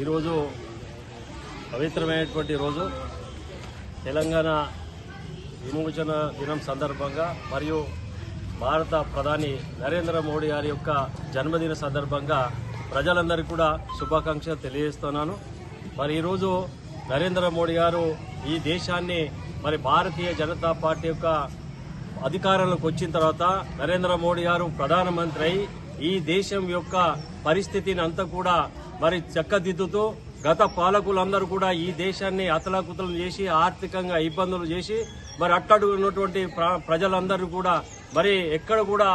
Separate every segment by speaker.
Speaker 1: ఈరోజు పవిత్రమైనటువంటి రోజు. తెలంగాణ విమోచన దినం సందర్భంగా మరియు భారత ప్రధాని నరేంద్ర మోడీ గారి యొక్క జన్మదిన సందర్భంగా ప్రజలందరికీ కూడా శుభాకాంక్షలు తెలియజేస్తున్నాను. మరి ఈరోజు నరేంద్ర మోడీ గారు ఈ దేశాన్ని మరి భారతీయ జనతా పార్టీ యొక్క అధికారంలోకి వచ్చిన తర్వాత నరేంద్ర మోడీ గారు ప్రధానమంత్రి అయి ఈ దేశం యొక్క పరిస్థితిని అంతా కూడా మరి చక్కదిద్దుతూ గత పాలకులందరూ కూడా ఈ దేశాన్ని అతలాకుతలం చేసి ఆర్థికంగా ఇబ్బందులు చేసి మరి అట్టడుగు ఉన్నటువంటి ప్రజలందరూ కూడా మరి ఎక్కడ కూడా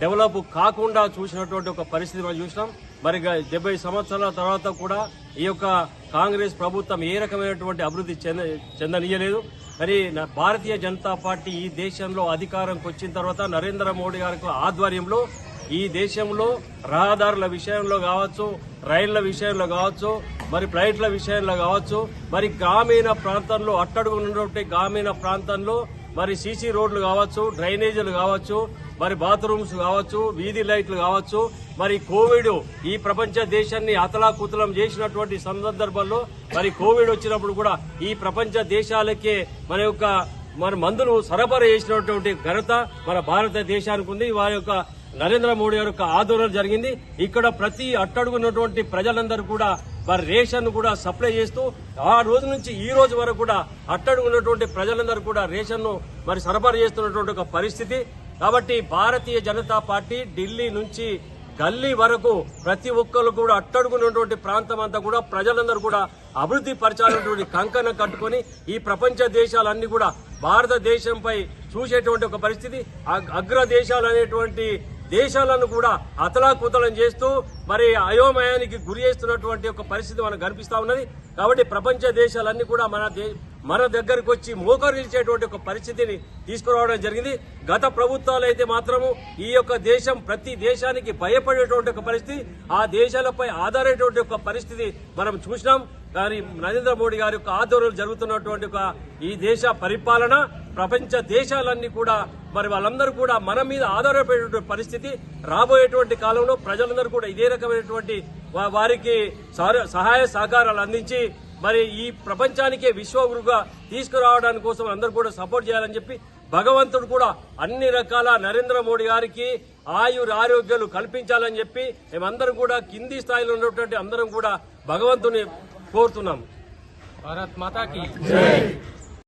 Speaker 1: డెవలప్ కాకుండా చూసినటువంటి ఒక పరిస్థితి మనం చూసినాం. మరి గ- డెబ్బై సంవత్సరాల తర్వాత కూడా ఈ యొక్క కాంగ్రెస్ ప్రభుత్వం ఏ రకమైనటువంటి అభివృద్ధి చెంద చెందనీయలేదు మరి భారతీయ జనతా పార్టీ ఈ దేశంలో అధికారంకి వచ్చిన తర్వాత నరేంద్ర మోడీ గారి ఆధ్వర్యంలో ఈ దేశంలో రహదారుల విషయంలో కావచ్చు రైళ్ళ విషయంలో కావచ్చు మరి ఫ్లైట్ల విషయంలో కావచ్చు మరి గ్రామీణ ప్రాంతంలో అట్టడుగు ఉన్నటువంటి గ్రామీణ ప్రాంతంలో మరి సీసీ రోడ్లు కావచ్చు డ్రైనేజీలు కావచ్చు మరి బాత్రూమ్స్ కావచ్చు వీధి లైట్లు కావచ్చు మరి కోవిడ్ ఈ ప్రపంచ దేశాన్ని అతలాకుతలం చేసినటువంటి సందర్భంలో మరి కోవిడ్ వచ్చినప్పుడు కూడా ఈ ప్రపంచ దేశాలకే మన యొక్క మన మందులు సరఫరా చేసినటువంటి ఘనత మన భారతదేశానికి ఉంది. వారి యొక్క నరేంద్ర మోడీ గారు యొక్క జరిగింది. ఇక్కడ ప్రతి అట్టడుగున్నటువంటి ప్రజలందరూ కూడా మరి రేషన్ కూడా సప్లై చేస్తూ ఆ రోజు నుంచి ఈ రోజు వరకు కూడా అట్టడుగున్నటువంటి ప్రజలందరూ కూడా రేషన్ను మరి సరఫరా చేస్తున్నటువంటి ఒక పరిస్థితి. కాబట్టి భారతీయ జనతా పార్టీ ఢిల్లీ నుంచి గల్లీ వరకు ప్రతి ఒక్కరు కూడా అట్టడుగున్నటువంటి ప్రాంతం అంతా కూడా ప్రజలందరూ కూడా అభివృద్ధి పరచాలన్నటువంటి కంకణం కట్టుకొని ఈ ప్రపంచ దేశాలన్నీ కూడా భారతదేశంపై చూసేటువంటి ఒక పరిస్థితి. అగ్ర దేశాలు అనేటువంటి దేశాలను కూడా అతలాకుతలం చేస్తూ మరి అయోమయానికి గురి చేస్తున్నటువంటి ఒక పరిస్థితి మనకు కనిపిస్తూ ఉన్నది. కాబట్టి ప్రపంచ దేశాలన్నీ కూడా మన మన దగ్గరకు వచ్చి మోకరించేటువంటి ఒక పరిస్థితిని తీసుకురావడం జరిగింది. గత ప్రభుత్వాలు అయితే మాత్రము ఈ యొక్క దేశం ప్రతి దేశానికి భయపడేటువంటి ఒక పరిస్థితి ఆ దేశాలపై ఆధారేటువంటి ఒక పరిస్థితి మనం చూసినాం. కానీ నరేంద్ర మోడీ గారి యొక్క ఆధ్వర్యంలో జరుగుతున్నటువంటి ఒక ఈ దేశ పరిపాలన ప్రపంచ దేశాలన్నీ కూడా మరి వాళ్ళందరూ కూడా మన మీద ఆధారపడేటువంటి పరిస్థితి రాబోయేటువంటి కాలంలో ప్రజలందరూ కూడా ఇదే రకమైనటువంటి వారికి సహాయ సహకారాలు అందించి మరి ఈ ప్రపంచానికే విశ్వగురుగా తీసుకురావడానికి కోసం అందరూ కూడా సపోర్ట్ చేయాలని చెప్పి భగవంతుడు కూడా అన్ని రకాల నరేంద్ర మోడీ గారికి ఆయుర ఆరోగ్యాలు కల్పించాలని చెప్పి మేమందరం కూడా కింది స్థాయిలో ఉన్నటువంటి అందరం కూడా భగవంతుని కోరుతున్నాం.
Speaker 2: భారత్ మాతాకి